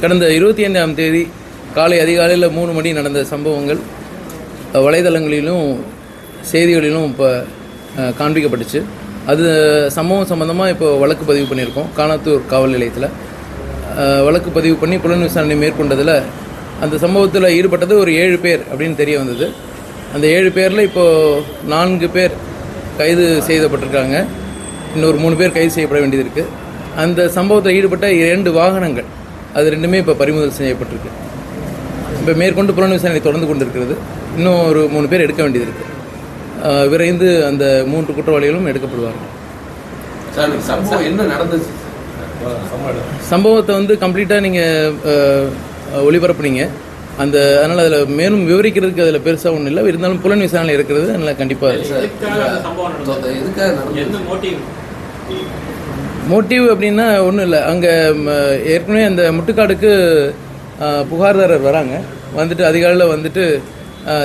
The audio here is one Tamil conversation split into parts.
கடந்த இருபத்தி ஐந்தாம் தேதி காலை அதிகாலையில் மூணு மணி நடந்த சம்பவங்கள் வலைதளங்களிலும் செய்திகளிலும் இப்போ காண்பிக்கப்பட்டுச்சு. அது சம்பவம் சம்மந்தமாக இப்போ வழக்கு பதிவு பண்ணியிருக்கோம் காணாத்தூர் காவல் நிலையத்தில். வழக்கு பதிவு பண்ணி புலன் விசாரணை மேற்கொண்டதில் அந்த சம்பவத்தில் ஈடுபட்டது ஒரு ஏழு பேர் அப்படின்னு தெரிய வந்தது. அந்த ஏழு பேரில் இப்போது நான்கு பேர் கைது செய்யப்பட்டிருக்காங்க. இன்னொரு மூணு பேர் கைது செய்யப்பட வேண்டியது இருக்குது அந்த சம்பவத்தில் ஈடுபட்ட இரண்டு வாகனங்கள். அது ரெண்டுமே இப்போ பறிமுதல் செய்யப்பட்டிருக்கு. இப்போ மேற்கொண்டு புலன் விசாரணை தொடர்ந்து கொண்டிருக்கிறது. இன்னும் ஒரு மூணு பேர் எடுக்க வேண்டியது இருக்குது விரைந்து அந்த மூன்று குற்றவாளிகளும் எடுக்கப்படுவார்கள். சார் இந்த சம்பவம் என்ன நடந்துச்சு? சம்பவத்தை வந்து கம்ப்ளீட்டாக நீங்கள் ஒளிபரப்புனீங்க. அந்த அதனால் அதில் மேலும் விவரிக்கிறதுக்கு அதில் பெருசாக ஒன்றும் இல்லை. இருந்தாலும் புலன் விசாரணை இருக்கிறது. அதனால் கண்டிப்பாக மோட்டிவ் அப்படின்னா ஒன்றும் இல்லை. அங்கே ஏற்கனவே அந்த முட்டுக்காடுக்கு புகார்தாரர் வராங்க. வந்துட்டு அதிகாலையில் வந்துட்டு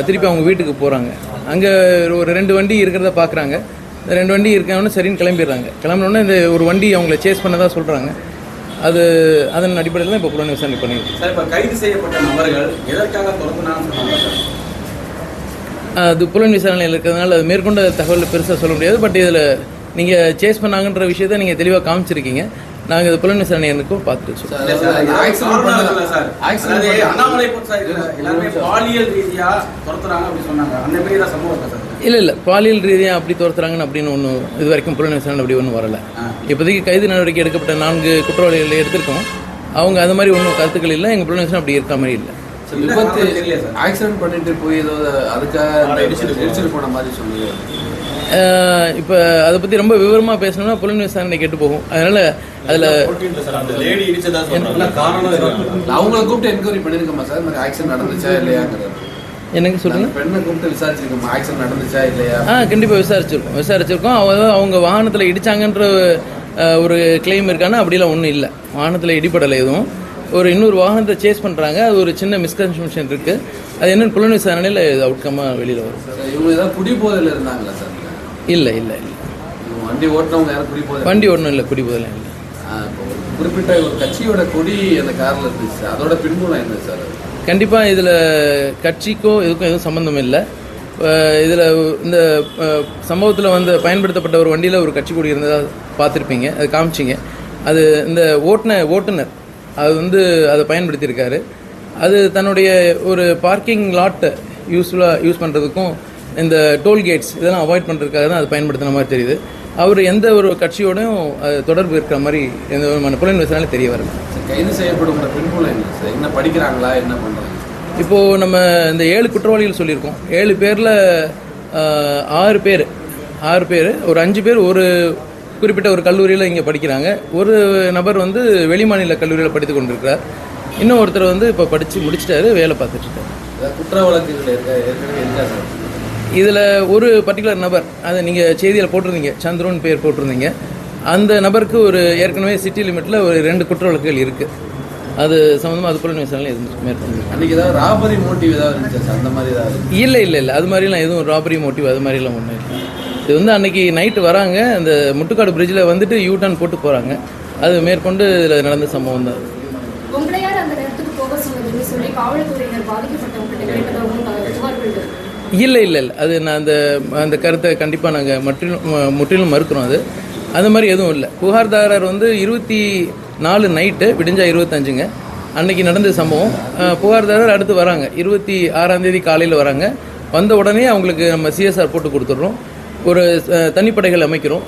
திருப்பி அவங்க வீட்டுக்கு போகிறாங்க அங்கே ஒரு ரெண்டு வண்டி இருக்கிறத பார்க்குறாங்க இந்த ரெண்டு வண்டி இருக்கவொன்னே சரின்னு கிளம்பிடுறாங்க. கிளம்பினோடனே இந்த ஒரு வண்டி அவங்கள சேஸ் பண்ணதா சொல்கிறாங்க அது அதன் அடிப்படையில் தான் இப்போ புலன் விசாரணை பண்ணியிருக்கோம். சார் இப்ப கைது செய்யப்பட்ட நபர்கள் எதற்காக சார்? அது புலன் விசாரணையில் இருக்கிறதுனால அது மேற்கொண்ட தகவல் பெருசாக சொல்ல முடியாது. பட் இதில் நீங்கள் சேஸ் பண்ணாங்கன்ற விஷயத்தை நீங்கள் தெளிவாக காமிச்சிருக்கீங்க. நாங்கள் இது புலன் விசாரணை எனக்கும் பார்த்துட்டு. இல்ல இல்ல பாலியல் ரீதியா துரத்துறாங்க அப்படி சொன்னாங்க. அந்த மாதிரி தான் சம்பவம் இருக்கா சார்? இல்லை இல்லை. பாலியல் ரீதியாக அப்படி துரத்துறாங்கன்னு அப்படின்னு ஒன்றும் இது வரைக்கும் புலன் விசாரணை அப்படி ஒன்றும் வரல. இப்போதைக்கு கைது நடவடிக்கை எடுக்கப்பட்ட நான்கு குற்றவாளிகளை எடுத்திருக்கோம். அவங்க அது மாதிரி ஒன்றும் கருத்துக்கள் இல்லை. எங்கள் புலன் விசாரணை அப்படி இருக்க மாதிரி இல்லை. விபத்து. ஆக்சிடென்ட் பண்ணிட்டு போய் ஏதோ அதுக்காக போன மாதிரி சொல்லுங்க. இப்போ அதை பற்றி ரொம்ப விவரமாக பேசணும்னா புலன் விசாரணை கெட்டு போகும். அதனால் அதில் அந்த லேடி இடிச்சதா சொல்றாங்க. காரணம் இருக்கு. அவங்கள கூப்பிட்டு என்கொயரி பண்ணிருக்கோமா சார்? இந்த ஆக்சிடென்ட் நடந்துச்சா இல்லையாங்கிறது என்னங்க சொல்லுங்கள் அந்த பெண்ணை கூப்பிட்டு விசாரிச்சிருக்கோமா? ஆக்சிடென்ட் நடந்துச்சா இல்லையா? ஆ கண்டிப்பாக விசாரிச்சிருக்கோம். விசாரிச்சிருக்கோம். அவங்க அவங்க வாகனத்தில் இடிச்சாங்கன்ற ஒரு கிளைம் இருக்கான்னா அப்படிலாம் ஒன்றும் இல்லை. வாகனத்தில் இடிபடலை எதுவும். ஒரு இன்னொரு வாகனத்தை சேஸ் பண்ணுறாங்க அது ஒரு சின்ன மிஸ்கன்செப்ஷன் இருக்குது அது என்னன்னு புலன் விசாரணையில் அவுட்கமாக வெளியில் வரும். சார், இவங்க ஏதாவது குடிபோதையில் இருந்தாங்களா சார்? இல்லை இல்லை இல்லை. வண்டி யாரும் வண்டி ஒன்றும் இல்லை குடிபோதெல்லாம் இல்லை. குறிப்பிட்ட ஒரு கட்சியோட கொடி அந்த கார்ல இருந்துச்சு. அதோட பின்புலம் என்ன சார்? கண்டிப்பாக இதில் கட்சிக்கோ இதுக்கும் எதுவும் சம்மந்தம் இல்லை. இதில் இந்த சம்பவத்தில் வந்து பயன்படுத்தப்பட்ட ஒரு வண்டியில் ஒரு கட்சி கொடி இருந்ததாக பார்த்துருப்பீங்க அது காமிச்சிங்க. அது இந்த ஓட்டுன ஓட்டுநர் அது வந்து அதை பயன்படுத்தியிருக்காரு. அது தன்னுடைய ஒரு பார்க்கிங் லாட்டை யூஸ்ஃபுல்லாக யூஸ் பண்ணுறதுக்கும் இந்த டோல் கேட்ஸ் இதெல்லாம் அவாய்ட் பண்ணுறதுக்காக தான் அது பயன்படுத்தின மாதிரி தெரியுது. அவர் எந்த ஒரு கட்சியோடையும் அது தொடர்பு இருக்கிற மாதிரி எந்த விதமான புலன் விசாரணை தெரிய வரல. கைது செய்யப்படுகிற பின்புலம் என்ன? படிக்கிறாங்களா? என்ன பண்றாங்க? இப்போது நம்ம இந்த ஏழு குற்றவாளிகள் சொல்லியிருக்கோம். ஏழு பேரில் ஆறு பேர். ஆறு பேர். ஒரு அஞ்சு பேர் ஒரு குறிப்பிட்ட ஒரு கல்லூரியில் இங்கே படிக்கிறாங்க. ஒரு நபர் வந்து வெளிமாநில கல்லூரியில் படித்து கொண்டிருக்கிறார். இன்னும் ஒருத்தர் வந்து இப்போ படித்து முடிச்சிட்டாரு வேலை ஏதாவது குற்ற வழக்குகள் இருக்கா ஏற்கனவே இருக்கா சார்? இதில் ஒரு பர்டிகுலர் நபர் அதை நீங்கள் செய்தியில் போட்டிருந்தீங்க சந்துருன்னு பேர் போட்டிருந்தீங்க. அந்த நபருக்கு ஒரு ஏற்கனவே சிட்டி லிமிட்டில் ஒரு ரெண்டு குற்ற வழக்குகள் இருக்குது அது சம்மந்தமாக அது போல விசாரணை இருந்து மேற்கொண்டு. அன்னைக்கு ஏதாவது ராபரி மோட்டிவ் ஏதாவது இருந்துச்சா? அந்த மாதிரி ஏதாவது இல்லை இல்லை இல்லை. அது மாதிரிலாம் எதுவும் ராபரி மோட்டிவ் அது மாதிரிலாம் ஒன்றும் இல்லை. இது வந்து அன்னைக்கு நைட்டு வராங்க. அந்த முட்டுக்காடு பிரிட்ஜில் வந்துட்டு யூ டர்ன் போட்டு போகிறாங்க அது மேற்கொண்டு இதில் நடந்த சம்பவம் தான். இல்லை இல்லை இல்லை. அது நான் அந்த அந்த கருத்தை கண்டிப்பாக நாங்கள் முற்றிலும் முற்றிலும் மறுக்கிறோம் அது. அந்த மாதிரி எதுவும் இல்லை. புகார்தாரர் வந்து இருபத்தி நாலு நைட்டு விடிஞ்சா இருபத்தஞ்சுங்க. அன்னைக்கு நடந்த சம்பவம். புகார்தாரர் அடுத்து வராங்க. இருபத்தி ஆறாந்தேதி காலையில் வராங்க. வந்த உடனே அவங்களுக்கு நம்ம சிஎஸ்ஆர் போட்டு கொடுத்துட்றோம். ஒரு தனிப்படைகள் அமைக்கிறோம்.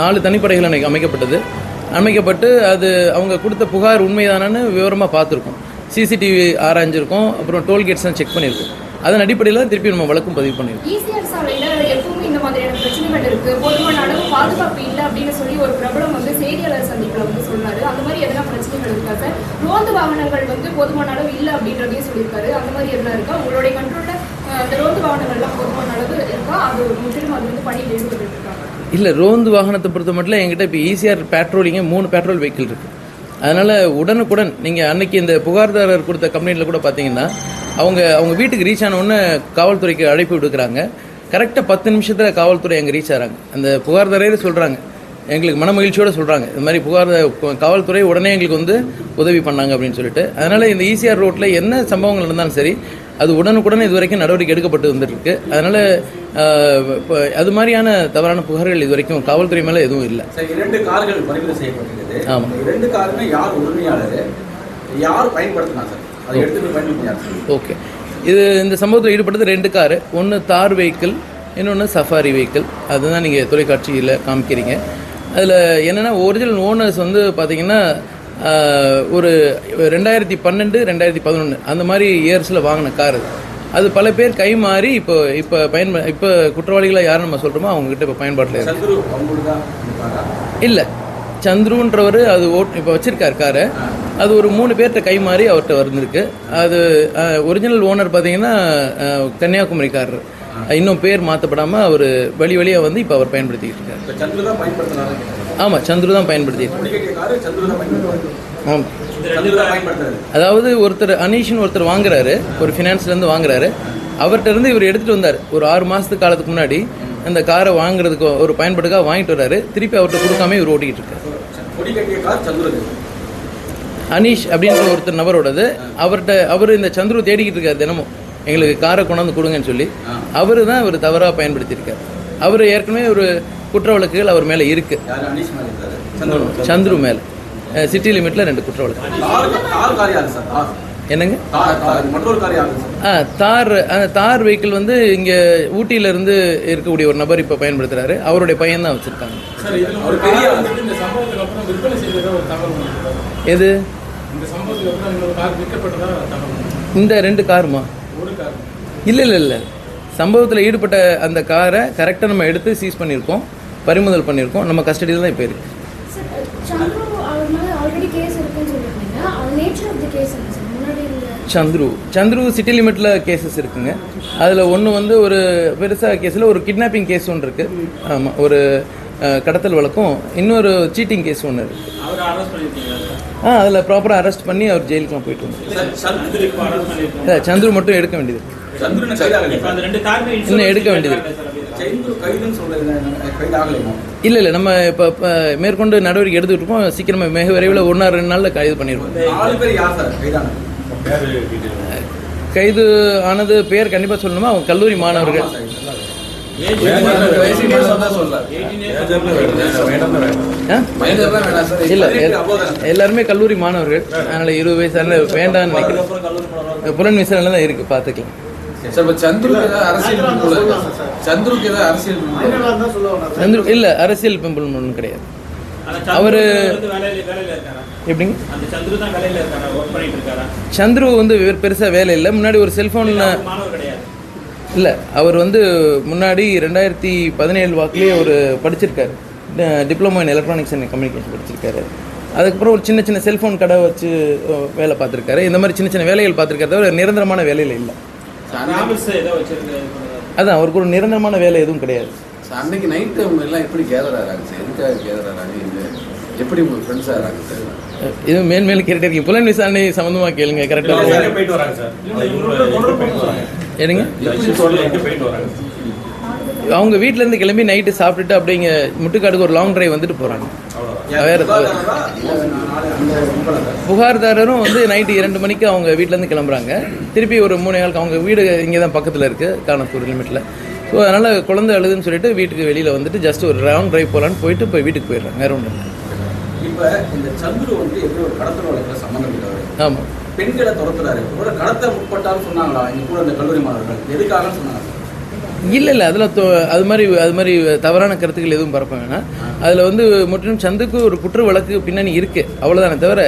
நாலு தனிப்படைகள் அன்றைக்கி அமைக்கப்பட்டது. அமைக்கப்பட்டு அது அவங்க கொடுத்த புகார் உண்மைதானன்னு விவரமாக பார்த்துருக்கோம். சிசிடிவி ஆராய்ஞ்சிருக்கோம். அப்புறம் டோல்கேட்ஸ்லாம் செக் பண்ணியிருக்கோம். அதன் அடிப்படையில் திருப்பி நம்ம வழக்கும் பதிவு பண்ணியிருக்கோம். இல்லை ரோந்து வாகனத்தை பொறுத்த மட்டும் என்கிட்ட இப்போ ஈஸியாக பேட்ரோலிங்க மூணு பேட்ரோல் வெஹிக்கிள் இருக்குது அதனால் உடனுக்குடன் நீங்கள் அன்னைக்கு இந்த புகார்தாரர் கொடுத்த கம்ப்ளைண்ட்டில் கூட பார்த்தீங்கன்னா அவங்க அவங்க வீட்டுக்கு ரீச் ஆன உடனே காவல்துறைக்கு அழைப்பு விடுக்கிறாங்க. கரெக்டாக பத்து நிமிஷத்தில் காவல்துறை அங்கே ரீச் ஆகிறாங்க அந்த புகார்தாரரே சொல்கிறாங்க எங்களுக்கு மன மகிழ்ச்சியோடு சொல்கிறாங்க இது மாதிரி புகார் காவல்துறை உடனே எங்களுக்கு வந்து உதவி பண்ணாங்க அப்படின்னு சொல்லிட்டு. அதனால் இந்த ஈசிஆர் ரோட்டில் என்ன சம்பவங்கள் நடந்தாலும் சரி அது உடனுக்குடன் இது வரைக்கும் நடவடிக்கை எடுக்கப்பட்டு வந்துருக்கு அதனால் இப்போ அது மாதிரியான தவறான புகார்கள் இது வரைக்கும் காவல்துறை மேலே எதுவும் இல்லை. சார் இரண்டு கார்கள் பறிமுதல் செய்யப்பட்டிருக்குது. ஆமா. இந்த இரண்டு காருமே யார் உரிமையாளர்? யார் பயன்படுத்தினா சார்? ஓகே இது இந்த சம்பவத்தில் ஈடுபட்டது ரெண்டு காரு ஒன்று தார் வெஹிக்கிள் இன்னொன்று சஃபாரி வெஹிக்கிள் அதுதான் நீங்கள் தொலைக்காட்சியில் காமிக்கிறீங்க. அதில் என்னென்னா ஒரிஜினல் ஓனர்ஸ் வந்து பார்த்தீங்கன்னா ஒரு ரெண்டாயிரத்தி பன்னெண்டு ரெண்டாயிரத்தி பதினொன்று அந்த மாதிரி இயர்ஸில் வாங்கின கார் அது. பல பேர் கை மாறி இப்போ இப்போ பயன்ப இப்போ குற்றவாளிகளை யார் நம்ம சொல்கிறோமோ அவங்ககிட்ட இப்போ பயன்பாட்டில் இருக்கு. இல்லை. சந்துருன்றவர் அது ஓட் இப்போ வச்சிருக்காரு காரை. அது ஒரு மூணு பேர்கிட்ட கை மாறி அவர்கிட்ட வந்திருக்கு. அது ஒரிஜினல் ஓனர் பார்த்தீங்கன்னா கன்னியாகுமரிக்காரர். இன்னும் பேர் மாற்றப்படாமல் அவர் வழி வழியாக வந்து இப்போ அவர் பயன்படுத்திக்கிட்டு இருக்காரு. ஆமாம் சந்துரு தான் பயன்படுத்திட்டு ஆமாம் அதாவது ஒருத்தர் அனீஷ்னு ஒருத்தர் வாங்குறாரு. ஒரு ஃபினான்ஸ்லேருந்து வாங்குறாரு. அவர்கிட்ட இருந்து இவர் எடுத்துகிட்டு வந்தார். ஒரு ஆறு மாதத்துக்கு காலத்துக்கு முன்னாடி அந்த காரை வாங்குறதுக்கு ஒரு பயன்பாட்டுக்காக வாங்கிட்டு வர்றாரு திருப்பி அவர்கிட்ட கொடுக்காம இவர் ஓட்டிக்கிட்டு இருக்காரு. கார் அனீஷ் அப்படின்ற ஒருத்தர் நபரோடது. அவர்கிட்ட அவர் இந்த சந்துரு தேடிக்கிட்டு இருக்காரு தினமும். எங்களுக்கு காரை கொண்டாந்து கொடுங்கன்னு சொல்லி. அவர் தான் இவர் தவறாக பயன்படுத்தியிருக்காரு. அவர் ஏற்கனவே ஒரு குற்ற வழக்குகள் அவர் மேலே இருக்கு. சந்துரு. மேலே. சிட்டி லிமிட்டில் ரெண்டு குற்ற வழக்கு என்னங்க? ஆ தார் அந்த தார் வெஹிக்கிள் வந்து இங்கே ஊட்டியிலேருந்து இருக்கக்கூடிய ஒரு நபர் இப்போ பயன்படுத்துகிறாரு அவருடைய பையன் தான் வச்சுருக்காங்க. சார் இதுல ஒரு ஒரு பெரிய பெரிய வந்துட்டு இந்த சம்பவத்துக்கு அப்புறம் விற்பனை செய்ததா ஒரு தகவல் வந்திருக்கு. எது? இந்த சம்பவத்துக்கு அப்புறம் இன்னொரு கார் விற்கப்பட்டதா தகவல் வந்திருக்கு. இந்த ரெண்டு காருமா? ஒரு கார். இல்லை இல்லை இல்லை. சம்பவத்தில் ஈடுபட்ட அந்த காரை கரெக்டாக நம்ம எடுத்து சீஸ் பண்ணியிருக்கோம். பறிமுதல் பண்ணியிருக்கோம். நம்ம கஸ்டடியில் தான் இப்போ இருக்கு. சார் சந்துரு. சந்துரு சிட்டி லிமிட்டில் கேசஸ் இருக்குங்க. அதில் ஒன்று வந்து ஒரு பெருசாக கேஸில் ஒரு கிட்னாப்பிங் கேஸ் ஒன்று இருக்குது ஆமாம் ஒரு கடத்தல் வழக்கும். இன்னொரு சீட்டிங் கேஸ் ஒன்று இருக்குது ஆ அதில் ப்ராப்பராக அரெஸ்ட் பண்ணி அவர் ஜெயிலுக்குலாம் போயிட்டு வந்தார் சார் சந்துரு மட்டும் எடுக்க வேண்டியது இன்னும் எடுக்க வேண்டியது இல்லை இல்லை நம்ம இப்போ மேற்கொண்டு நடவடிக்கை எடுத்துகிட்டு இருக்கோம். சீக்கிரமாக மிக விரைவில் ஒன்றா ரெண்டு நாளில் கைது பண்ணிடுவோம். கைது ஆனது பேர் கண்டிப்பாக சொல்லணுமா? அவங்க கல்லூரி மாணவர்கள். இல்லை எல்லாருமே கல்லூரி மாணவர்கள். அதனால் இருபது வயசு அதனால் வேண்டாம்னு நினைக்கிறேன். புலன் விசாரணை தான் இருக்குது பார்த்துக்கலாம். சந்துருக்கு அரசியல்? சந்துருக்கு இல்லை அரசியல் பிம்பல் ஒன்றும் கிடையாது. அவரு- எப்படிங்க? சந்துரு வந்து பெருசாக வேலை இல்லை. முன்னாடி ஒரு செல்ஃபோனில் இல்லை அவர் வந்து முன்னாடி ரெண்டாயிரத்தி பதினேழு வாக்குலேயே ஒரு படிச்சிருக்காரு. Diploma in electronics and communication படிச்சிருக்காரு. அதுக்கப்புறம் ஒரு சின்ன சின்ன செல்ஃபோன் கடை வச்சு வேலை பார்த்துருக்காரு. இந்த மாதிரி சின்ன சின்ன வேலைகள் பார்த்துருக்காரு தவிர நிரந்தரமான வேலையில் இல்லை. அதான் அவருக்கு ஒரு நிரந்தரமான வேலை எதுவும் கிடையாது. அன்னைக்கு நைட்டு அவங்க எல்லாம் எப்படி கேதர் ஆகிறாங்க சார் எதுக்காக கேதர் ஆகிறாங்க எப்படி உங்க ஃப்ரெண்ட்ஸ் ஆகிறாங்க சார் இது மேல் மேல் கேட்டுட்டே இருக்கீங்க. புலன் விசாரணை சம்மந்தமாக கேளுங்க கரெக்டாக எங்க போயிட்டு வராங்க சார் வராங்க? அவங்க வீட்டிலேருந்து கிளம்பி நைட்டு சாப்பிட்டுட்டு அப்படிங்க முட்டுக்காடுக்கு ஒரு லாங் டிரைவ் வந்துட்டு போகிறாங்க வேற? புகார்தாரரும் வந்து நைட்டு இரண்டு மணிக்கு அவங்க வீட்டிலேருந்து கிளம்புறாங்க. திருப்பி ஒரு மூணு நாளுக்கு அவங்க வீடு இங்கே தான் பக்கத்தில் இருக்குது காணப்பூர் லிமிட்டில் ஸோ அதனால் குழந்தை அழுதுன்னு சொல்லிட்டு வீட்டுக்கு வெளியில் வந்துட்டு ஜஸ்ட் ஒரு ரவுண்ட் டிரைவ் போகலான்னு போயிட்டு போய் வீட்டுக்கு போயிடுறாங்க வேற ஒன்றும் இல்லை. இப்ப இந்த சந்துரு வந்து எப்படி ஒரு கடத்தல் வழக்குல ஆமாம் பெண்களை துரத்துறாரு. ஒரு கடத்த முற்பட்டாலும் சொன்னாங்களா? இங்க கூட இந்த கல்லூரி மாணவர்கள். எதுக்காக சொன்னாங்க? இல்லை இல்லை. அதில் அது மாதிரி அது மாதிரி தவறான கருத்துக்கள் எதுவும் பரப்ப வேணாம். அதில் வந்து முற்றிலும் சந்துக்கு ஒரு குற்ற வழக்கு பின்னணி இருக்குது அவ்வளோதானே தவிர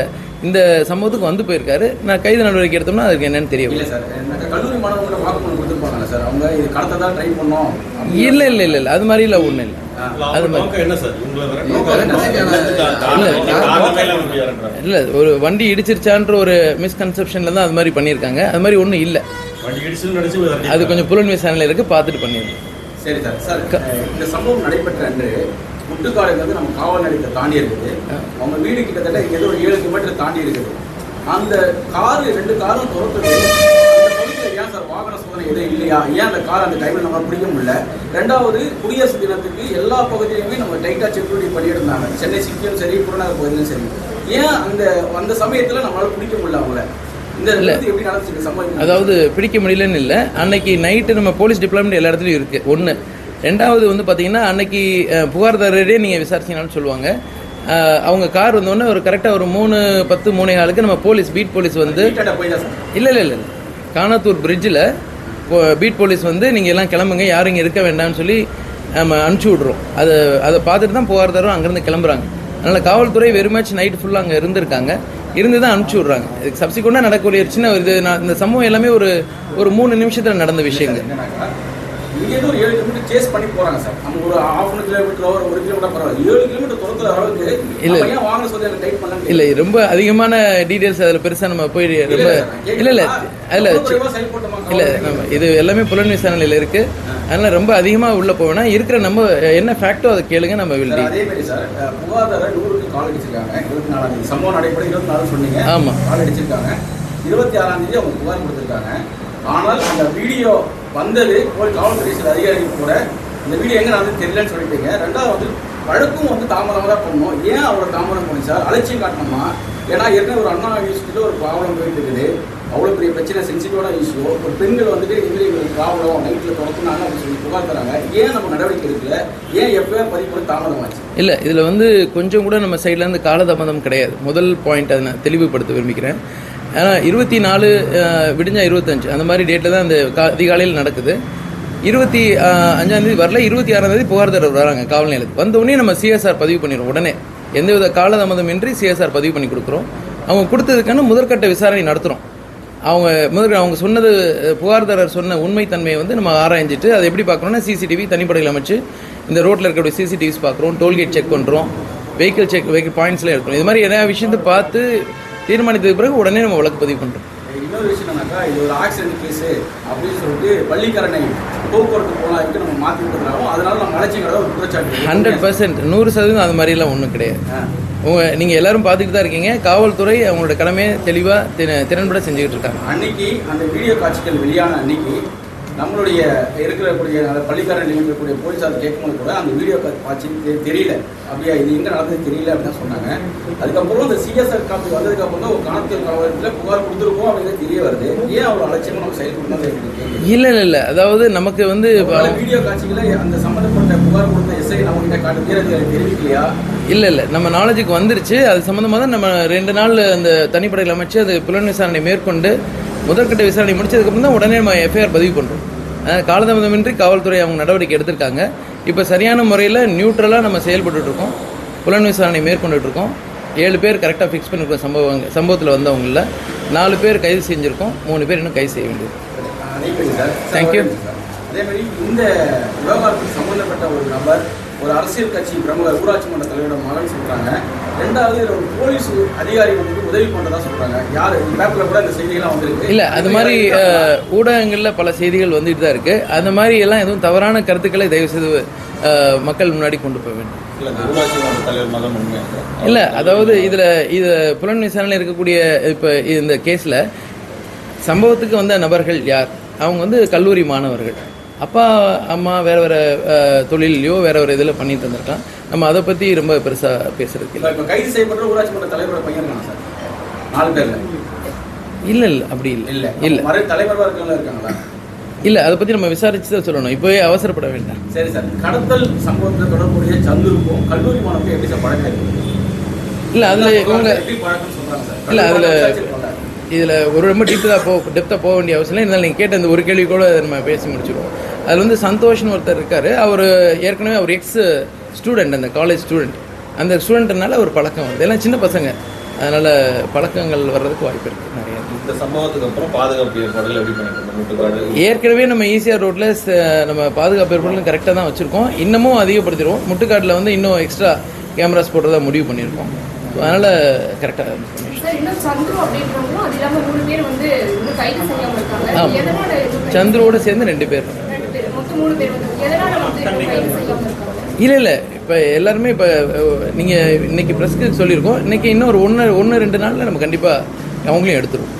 இந்த சம்பவத்துக்கு வந்து போயிருக்காரு. நான் கைது நடவடிக்கை எடுத்தோம்னா அதுக்கு என்னன்னு தெரியும் இல்ல இல்லை இல்லை இல்லை இல்லை. அது மாதிரிலாம் ஒன்றும் இல்லை. அது மாதிரி. இல்ல. இல்லை ஒரு வண்டி இடிச்சிருச்சான்ற ஒரு மிஸ்கன்செப்ஷனில் தான் அது மாதிரி பண்ணியிருக்காங்க. அது மாதிரி ஒன்றும் இல்லை. அது கொஞ்சம் புலன் விசாரணையில் இருக்குது பார்த்துட்டு பண்ணிடுறோம் சரி சார். சார் இந்த சம்பவம் நடைபெற்ற அன்று முட்டுக்காடு வந்து நம்ம காவல் நிலையத்தை தாண்டி இருக்குது. அவங்க வீடு கிட்டத்தட்ட ஏதோ ஒரு ஏழு கிலோமீட்டர் தாண்டி இருக்குது. அந்த காரு ரெண்டு காரும் துரத்துது. ஏன் சார் வாகன சோதனை எதுவும் இல்லையா? ஏன் அந்த கார் அந்த டைம்ல நம்ம பிடிக்க முடியல? ரெண்டாவது குடியரசு தினத்துக்கு எல்லா பகுதியிலுமே நம்ம டைட்டா செக்யூரிட்டி பண்ணியிருந்தாங்க சென்னை சிட்டியும் சரி புறநகர் பகுதியிலும் சரி. ஏன் அந்த அந்த சமயத்துல நம்மளால பிடிக்க முடியல அவங்கள? அதாவது பிடிக்க முடியலன்னு இல்லை. அன்னைக்கு நைட்டு நம்ம போலீஸ் டிபார்ட்மெண்ட் எல்லா இடத்துலையும் இருக்குது ஒன்று ரெண்டாவது வந்து பார்த்தீங்கன்னா அன்னைக்கு புகார்தாரரே நீங்கள் விசாரிச்சீங்கன்னு சொல்லுவாங்க. அவங்க கார் வந்தோடனே ஒரு கரெக்டாக ஒரு மூணு பத்து மூணே காலுக்கு நம்ம போலீஸ் பீட் போலீஸ் வந்து இல்லை இல்லை இல்லை. காணாத்தூர் பிரிட்ஜில் பீட் போலீஸ் வந்து நீங்கள் எல்லாம் கிளம்புங்க யாரும் இங்கே இருக்க வேண்டாம்னு சொல்லி நம்ம அனுப்பிச்சி விட்றோம். அதை அதை பார்த்துட்டு தான் புகார்தாரும் அங்கேருந்து கிளம்புறாங்க. அதனால் காவல்துறை வெறுமாச்சு நைட்டு ஃபுல்லாக அங்கே இருந்திருக்காங்க. இருந்து தான் அனுப்பிச்சி விட்றாங்க. இதுக்கு சப்சிக்வெண்ட்டாக நடக்கக்கூடிய சின்ன ஒரு இது நான் இந்த சம்பவம் எல்லாமே ஒரு ஒரு மூணு நிமிஷத்தில் நடந்த விஷயங்கள். இங்கேருந்து ஒரு ஏழு கிலோமீட்டர் சேஸ் பண்ணி போறாங்க சார். நம்ம ஒரு ஹாஃப் கிலோமீட்டர் ஒரு ஒரு கிலோமீட்டர் பரவாயில்ல. ஏழு கிலோமீட்டர் துரத்துற அளவுக்கு இல்ல. ஏன் வாகன சோதனை டைப் பண்ணல இல்லை ரொம்ப அதிகமான டீட்டெயில்ஸ் அதில் பெருசாக நம்ம போய் ரொம்ப இல்லை இல்லை அதில் இல்லை நம்ம இது எல்லாமே புலன் விசாரணையில் இருக்குது அதனால் ரொம்ப அதிகமாக உள்ளே போவேன்னா இருக்கிற நம்ம என்ன ஃபேக்டோ அதை கேளுங்க நம்ம வில் சார், அதே மாதிரி சார் புகாதார நூறுக்கு கால் அடிச்சிருக்காங்க. இருபத்தி நாலாம் தேதி சம்பவம் நடைபெற இருபத்தி நாலு சொன்னீங்க. ஆமா. கால் அடிச்சிருக்காங்க. இருபத்தி ஆறாம் தேதி அவங்க புகார் கொடுத்திருக்காங்க. ஆனால் அந்த வீடியோ வந்தது ஒரு காவல்துறை சில அதிகாரிகள் கூட. இந்த வீடியோ என்ன நான் வந்து தெரியலன்னு சொல்லிட்டீங்க. ரெண்டாவது வந்து வழக்கும் வந்து தாமதமாக தான் பண்ணணும் ஏன் அவ்வளோ தாமதம் பண்ணி சார்? அலட்சியம் காட்டணுமா? ஏன்னா ஏற்கனவே ஒரு அண்ணா யூனிவர்சிட்டியில் ஒரு ப்ராப்ளம் போயிட்டு இருக்குது. அவ்வளோ பெரிய பிரச்சனை சென்சிட்டிவான இஷ்யூ ஒரு பெண்கள் வந்துட்டு இதுமாரி எங்களுக்கு ப்ராப்ளம் நைட்டில் துரத்துனாங்க அப்படின்னு சொல்லி புகார் தராங்க. ஏன் நம்ம நடவடிக்கை எடுக்கல? ஏன் எப்போ பதிவு தாமதமாச்சு? இல்லை இதில் வந்து கொஞ்சம் கூட நம்ம சைட்லேருந்து காலதாமதம் கிடையாது. முதல் பாயிண்ட் அதை நான் தெளிவுபடுத்த விரும்பிக்கிறேன் ஏன்னா இருபத்தி நாலு விடிஞ்சா இருபத்தஞ்சு. அந்த மாதிரி டேட்டில் தான் அந்த கா அதிகாலையில் நடக்குது. இருபத்தி அஞ்சாந்தேதி வரல இருபத்தி ஆறாந்தேதி புகார்தாரர் வராங்க காவல் நிலையத்துக்கு. வந்த உடனே நம்ம சிஎஸ்ஆர் பதிவு பண்ணிடுறோம் உடனே. எந்தவித காலதாமதமின்றி சிஎஸ்ஆர் பதிவு பண்ணி கொடுக்குறோம். அவங்க கொடுத்ததுக்கான முதற்கட்ட விசாரணை நடத்துகிறோம் அவங்க முதல் அவங்க சொன்னது புகார்தாரர் சொன்ன உண்மைத்தன்மையை வந்து நம்ம ஆராய்ஞ்சிட்டு அதை எப்படி பார்க்கணும்னா சிசிடிவி தனிப்படையில் அமைச்சு இந்த ரோட்டில் இருக்கக்கூடிய சிசிடிவிஸ் பார்க்குறோம் டோல்கேட் செக் பண்ணுறோம் வெஹிக்கிள் செக் வெஹிக்கிள் பாயிண்ட்ஸ்லாம் எடுக்கணும் இது மாதிரி நிறையா விஷயத்தை பார்த்து தீர்மானித்ததுக்கு பிறகு உடனே நம்ம வழக்கு பதிவு பண்ணுறோம் இன்னொரு விஷயம் என்னன்னாக்கா இது ஒரு ஆக்சிடென்ட் கேஸ் அப்படின்னு சொல்லிட்டு பள்ளிக்கரணை போக்குவரத்து போனாக்கு நம்ம மாற்றி விட்டுறாலும் அதனால நம்ம அழைச்சிங்கிறத ஒரு குற்றச்சாட்டு ஹண்ட்ரட் பர்சன்ட் நூறு சதவீதம் அது மாதிரிலாம் ஒன்றும் கிடையாது. ஆ. உங்க நீங்கள் எல்லாரும் பார்த்துட்டு தான் இருக்கீங்க. காவல்துறை அவங்களோட கடமையை தெளிவாக திறன்பட செஞ்சுக்கிட்டு இருக்காங்க. அன்னைக்கு அந்த வீடியோ காட்சிகள் வெளியான அன்னைக்கு நம்மளுடைய இருக்கக்கூடிய அந்த பள்ளிக்காரர்கள் இருக்கக்கூடிய போலீஸார் கேட்கும்போது கூட அந்த வீடியோ காட்சி தெ- தெரியல. அப்படியா இது எங்க நடந்தது தெரியல அப்படின்னு சொன்னாங்க. அதுக்கப்புறம் அந்த சிஎஸ்ஆர் காப்பி வந்ததுக்கு அப்புறம் தான் ஒரு காணத்தில் காவலத்தில் புகார் கொடுத்துருக்கோம் அப்படிங்கிறது தெரிய வருது. ஏன் அவ்வளோ அலட்சியமா நம்ம கேட்குது இல்லை இல்லை இல்லை. அதாவது நமக்கு வந்து வீடியோ காட்சிகளை அந்த சம்பந்தப்பட்ட புகார் கொடுத்த எஸ்ஐ நம்ம கிட்ட. காட்டு தெரிவிக்கலையா? இல்லை இல்லை. நம்ம நாலேஜுக்கு வந்துருச்சு. அது சம்மந்தமாக தான் நம்ம ரெண்டு நாள் அந்த தனிப்படையில் அமைச்சு அது புலன் விசாரணை மேற்கொண்டு முதற்கட்ட விசாரணை முடிச்சதுக்கப்புறம் தான் உடனே நம்ம எஃப்ஐஆர் பதிவு பண்ணுறோம் காலதாமதமின்றி காவல்துறை அவங்க நடவடிக்கை எடுத்திருக்காங்க. இப்போ சரியான முறையில் நியூட்ரலாக நம்ம செயல்பட்டுட்டு இருக்கோம். புலன் விசாரணை மேற்கொண்டுட்டு இருக்கோம். ஏழு பேர் கரெக்டாக ஃபிக்ஸ் பண்ணிருக்கோம் சம்பவங்க சம்பவத்தில் வந்தவங்களில் நாலு பேர் கைது செஞ்சுருக்கோம். மூணு பேர் இன்னும் கைது செய்ய வேண்டியது. மாதிரி இந்த விவகாரத்துக்கு சம்பந்தப்பட்ட ஒரு நபர் ஒரு அரசியல் கட்சி பிரமுகர் ஊராட்சி மன்ற தலைவரோட மகன் சொல்றாங்க. ரெண்டாவது இதுல ஒரு போலீஸ் அதிகாரி வந்து உதவி பண்றதா சொல்றாங்க. யாரு? பேப்பர்ல கூட இந்த செய்திகள்லாம் வந்திருக்கு. இல்லை அது மாதிரி ஊடகங்களில் பல செய்திகள் வந்துட்டு தான் இருக்குது அந்த மாதிரி எல்லாம் எதுவும் தவறான கருத்துக்களை தயவுசெய்து அஹ், மக்கள் முன்னாடி கொண்டு போக வேண்டும். இல்ல இந்த ஊராட்சி மன்ற தலைவர் மகன் உண்மை. இல்லை அதாவது இதில் இது புலன் விசாரணையில் இருக்கக்கூடிய இப்போ இந்த கேஸில் சம்பவத்துக்கு வந்த நபர்கள் யார்? அவங்க வந்து கல்லூரி மாணவர்கள். அப்பா அம்மா வேற வேற தொழிலையோ வேற வேற இதில் பண்ணிட்டு இருந்திருக்கான் நம்ம அதை பற்றி ரொம்ப பெருசாக பேசுறதுக்கு இல்லை. இப்ப கைது செய்யப்பட்ட ஊராட்சி மன்ற தலைவரோட பையன் சார்? நாலு பேர்ல இல்லை. இல்லை அப்படி இல்லை. இல்ல. இல்லை. இருக்கவங்க இருக்காங்களா? இல்லை அதை பற்றி நம்ம விசாரிச்சு தான் சொல்லணும். இப்போவே அவசரப்பட வேண்டாம். சரி சார். கடத்தல் சம்பவத்தில் தொடர்புடைய சந்துருக்கும் கல்லூரி மாணவருக்கும் எப்படி சார் பழக்கம் இல்லை அதில் இவங்க இல்ல, அதுல-? இதில் ஒரு ரொம்ப டீப்பாக போ டெப்த்தாக போக வேண்டிய அவசியம் இல்லை. இருந்தாலும் நீங்கள் கேட்ட இந்த ஒரு கேள்வி கூட நம்ம பேசி முடிச்சிடுவோம் அதில் வந்து சந்தோஷ்னு ஒருத்தர் இருக்கார். அவர் ஏற்கனவே அவர் எக்ஸ் ஸ்டூடெண்ட் அந்த காலேஜ் ஸ்டூடெண்ட் அந்த ஸ்டூடெண்ட்னால ஒரு பழக்கம் வருது. எல்லாம் சின்ன பசங்க. அதனால் பழக்கங்கள் வர்றதுக்கு வாய்ப்பு இருக்குது நிறைய. இந்த சம்பவத்துக்கு அப்புறம் பாதுகாப்பு ஏற்பாடுகள் எப்படி முட்டுக்காடு ஏற்கனவே நம்ம ஈசிஆர் ரோட்டில் நம்ம பாதுகாப்பு ஏற்பாடுகளும் கரெக்டாக தான் வச்சுருக்கோம். இன்னமும் அதிகப்படுத்திடுவோம். முட்டுக்காட்டில் வந்து இன்னும் எக்ஸ்ட்ரா கேமராஸ் போடுறதா முடிவு பண்ணியிருக்கோம். அதனால் கரெக்டாக சந்துருவோட சேர்ந்து ரெண்டு பேர். இல்லை இல்லை இப்போ எல்லாருமே இப்போ நீங்கள் இன்னைக்கு ப்ரெஸ்க்கு சொல்லியிருக்கோம். இன்னைக்கு இன்னும் ஒரு ஒன்று ஒன்று ரெண்டு நாளில் நம்ம கண்டிப்பாக அவங்களையும் எடுத்துருவோம்.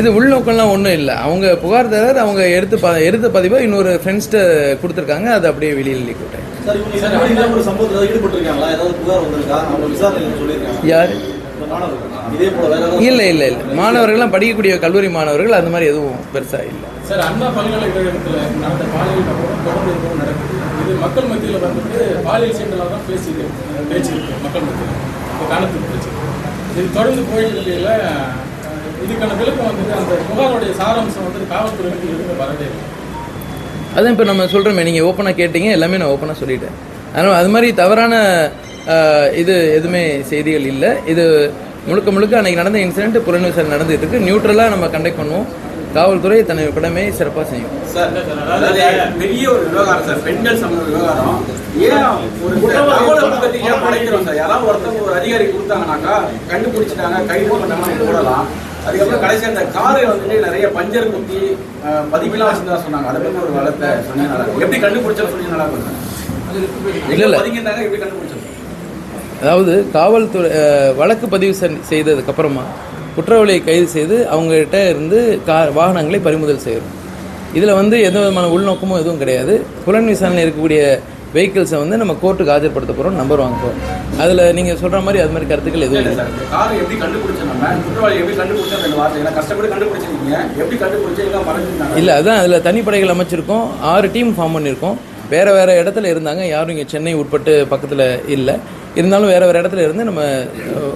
இது உள்நோக்கம்லாம் ஒன்றும் இல்லை. அவங்க புகார்தாரர் அவங்க எடுத்து ப எடுத்த பதிவை இன்னொரு ஃப்ரெண்ட்ஸ்கிட்ட கொடுத்துருக்காங்க. அது அப்படியே வெளியில் லீக் விட்டேன் சார் இவங்க இதுக்கு முன்னாடி ஏதாவது ஒரு சம்பவத்தில் ஏதாவது ஈடுபட்டிருக்காங்களா? ஏதாவது புகார் வந்திருக்கா? அவங்க விசாரணையில் சொல்லியிருக்காங்க. யார்? இல்லை இல்லை இல்லை. மாணவர்கள்லாம் படிக்கக்கூடிய கல்லூரி மாணவர்கள் அந்த மாதிரி எதுவும் பெருசாக இல்லை. சார் இது மக்கள் மத்தியில் வந்துட்டு பாலியல் சீண்டலாக தான் பேசி பேச்சிருக்கு மக்கள் மத்தியில். இந்த காலத்துக்கு பேச்சு இது தொடர்ந்து போயிருக்கையில் இதுக்கான விளக்கம் வந்துட்டு அந்த புகாருடைய சாராம்சம் வந்து காவல்துறைக்கு எதுவுமே வரவே இல்லை. அதான் இப்போ நம்ம சொல்கிறோமே நீங்கள் ஓப்பனாக கேட்டீங்க எல்லாமே நான் ஓப்பனாக சொல்லிட்டேன். அதனால் அது மாதிரி தவறான இது எதுவுமே செய்திகள் இல்லை. இது முழுக்க முழுக்க அன்றைக்கி நடந்த இன்சிடென்ட் புலன் விசாரணை நடந்துகிட்டு இருக்கு நியூட்ரலாக நம்ம கண்டக்ட் பண்ணுவோம். காவல்துறை தன்னுடைய கடமையை சிறப்பாக செய்யும். பெரிய ஒரு விவகாரம் சார் பெண்கள் சம்பந்த விவகாரம். ஏன் ஒரு தகவலை பத்தி ஏன் படைக்கிறோம் சார்? யாராவது ஒருத்தவங்க ஒரு அதிகாரி கொடுத்தாங்கனாக்கா கண்டுபிடிச்சிட்டாங்க கைது போடலாம். அதுக்கப்புறம் கடைசி அந்த காரை வந்துட்டு நிறைய பஞ்சர் குத்தி பதிவுலாம் வச்சிருந்தா சொன்னாங்க. அதை ஒரு சொன்னீங்க இருக்கும். எப்படி கண்டுபிடிச்சா சொல்லி நல்லா சார்? இல்ல, இல்ல. பதிங்கிருந்தாங்க எப்படி கண்டுபிடிச்சது? அதாவது காவல்துறை வழக்கு பதிவு செ- செய்ததுக்கப்புறமா குற்றவாளியை கைது செய்து அவங்ககிட்ட இருந்து கா வாகனங்களை பறிமுதல் செய்கிறோம் இதில் வந்து எந்த விதமான உள்நோக்கமும் எதுவும் கிடையாது. புலன் விசாரணையில் இருக்கக்கூடிய வெஹிக்கிள்ஸை வந்து நம்ம கோர்ட்டுக்கு ஆஜர்படுத்த போகிறோம் நம்பர் வாங்க போகிறோம் அதில் நீங்கள் சொல்கிற மாதிரி அது மாதிரி கருத்துக்கள் எதுவும் இல்ல காரை எப்படி கண்டுபிடிச்சோம் இல்லை அதான் அதில் தனிப்படைகள் அமைச்சிருக்கோம். ஆறு டீம் ஃபார்ம் பண்ணியிருக்கோம் வேறு வேறு இடத்துல இருந்தாங்க. யாரும் இங்கே சென்னை உட்பட்டு பக்கத்தில் இல்லை. இருந்தாலும் வேறு வேறு இடத்துல இருந்து நம்ம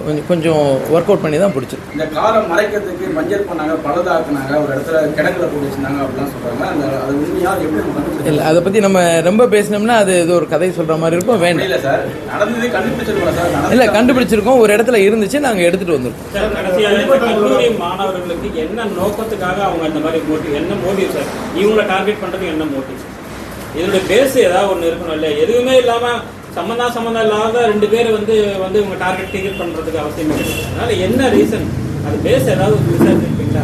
கொஞ்சம் கொஞ்சம் ஒர்க் அவுட் பண்ணி தான் பிடிச்சிருக்கோம் இந்த காரை மறைக்கிறதுக்கு மஞ்சள் பண்ணாங்க பழுதாக்குனாங்க ஒரு இடத்துல கிடங்குல போட்டு வச்சிருந்தாங்க அப்படிலாம் அந்த அது எப்படி கண்டுபிடிச்சோம் இல்லை அதை பற்றி நம்ம ரொம்ப பேசினோம்னா அது ஏதோ ஒரு கதை சொல்கிற மாதிரி இருக்கும் வேண்டாம். இல்ல சார். நடந்தது கண்டுபிடிச்சிருக்கோம் சார் இல்லை கண்டுபிடிச்சிருக்கோம் ஒரு இடத்துல இருந்துச்சு நாங்கள் எடுத்துகிட்டு வந்திருக்கோம். மாணவர்களுக்கு என்ன நோக்கத்துக்காக அவங்க இந்த மாதிரி மோட்டிவ் என்ன மோட்டிவ் சார்? இவங்களை டார்கெட் பண்றதுக்கு என்ன மோட்டிவ் இதனுடைய பேஸ் ஏதாவது ஒன்று இருக்கணும் இல்லை எதுவுமே இல்லாம சம்மந்தா சம்மந்தம் இல்லாத ரெண்டு பேர் வந்து வந்து இவங்க டார்கெட் டிக்கெட் பண்றதுக்கு அவசியம் இல்லை. அதனால என்ன ரீசன் அது பேஸ் ஏதாவது விசாரிச்சிருப்பீங்களா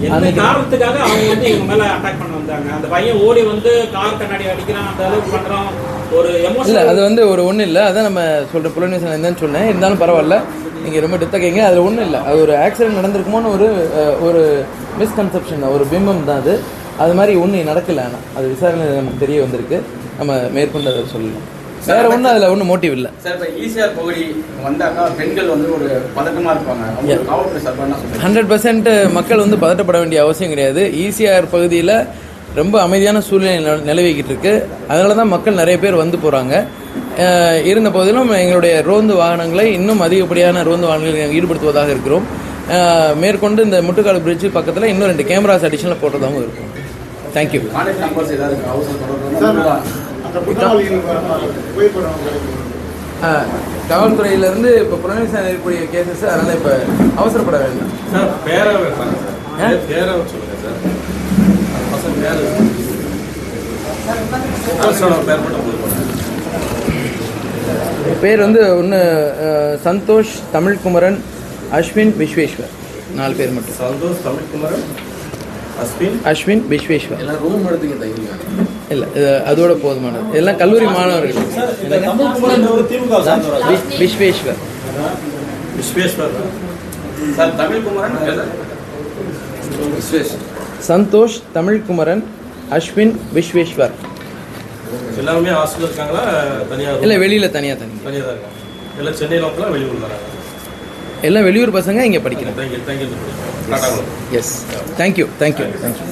என்ன அதுக்கு- காரணத்துக்காக அவங்க வந்து இவங்க மேல அட்டாக் பண்ண வந்தாங்க? அந்த பையன் ஓடி வந்து கார் கண்ணாடி அடிக்கிறான் அந்த அளவுக்கு பண்றான். ஒரு இல்லை அது வந்து ஒரு ஒன்றும் இல்லை. அதான் நம்ம சொல்கிற புலனேசன் என்னன்னு சொன்னேன். இருந்தாலும் பரவாயில்ல. நீங்கள் ரொம்ப டித்தக்கைங்க அதில் ஒன்றும் இல்லை. அது ஒரு ஆக்சிடென்ட் நடந்திருக்குமோன்னு ஒரு ஒரு மிஸ்கன்செப்ஷன் ஒரு பிம்பம் தான் அது. அது மாதிரி ஒன்றும் நடக்கல ஆனால் அது விசாரணை நமக்கு தெரிய வந்திருக்கு. நம்ம மேற்கொண்டு அதை சொல்லலாம். வேற ஒன்றும் அதில் ஒன்றும் மோட்டிவ் இல்லை. சார் இப்போ ஈசிஆர் பகுதி வந்தாக்கா பெண்கள் வந்து ஒரு பதட்டமா இருப்பாங்க. ஹண்ட்ரட் பர்சன்ட் மக்கள் வந்து பதட்டப்பட வேண்டிய அவசியம் கிடையாது. ஈசிஆர் பகுதியில் ரொம்ப அமைதியான சூழ்நிலை நில- நிலவிக்கிட்டு இருக்கு அதனால தான் மக்கள் நிறைய பேர் வந்து போகிறாங்க இருந்த போதிலும் எங்களுடைய ரோந்து வாகனங்களை இன்னும் அதிகப்படியான ரோந்து வாகனங்களை நாங்கள் ஈடுபடுத்துவதாக இருக்கிறோம். மேற்கொண்டு இந்த முட்டுக்காடு பிரிட்ஜ் பக்கத்தில் இன்னும் ரெண்டு கேமராஸ் அடிஷனல் போட்டதாகவும் இருக்கும். தேங்க்யூ காவல்துறையிலேருந்து இப்போ புலனவிசாரணை இருக்கக்கூடிய கேசஸ் அதனால் இப்போ அவசரப்பட வேண்டாம். சார் பேரை வைப்பாங்க சார். பேரை சொல்லுங்க சார். பசங்க பேர் அரசோட பேர் மட்டும் கொடுக்கணும் பேர் வந்து ஒன்று சந்தோஷ் தமிழ்குமரன் அஸ்வின் விஸ்வேஸ்வர். நாலு பேர் மட்டும். சந்தோஷ் தமிழ்குமரன் அஸ்வின்? அஸ்வின் விஸ்வேஸ்வர். எல்லாம் ரூம் எடுத்துக்க தங்கிருக்காங்க இல்லை அதோட போதுமானது. இதெல்லாம் கல்லூரி மாணவர்கள். விஸ்வேஸ்வர். சந்தோஷ் தமிழ்குமரன் அஸ்வின் விஸ்வேஸ்வர். எல்லாருமே ஹாஸ்டல் இருக்காங்களா? தனியாக இல்லை வெளியில் தனியாக தனி தனியாக தான் இருக்காங்க. எல்லாம் சென்னையில் இருக்கலாம் வெளியூர் வராங்க எல்லாம் வெளியூர் பசங்க இங்கே படிக்கிறாங்க தங்கி தங்கி இருந்து படிக்கிறாங்க டாட்டாவில் yes thank you thank you thank you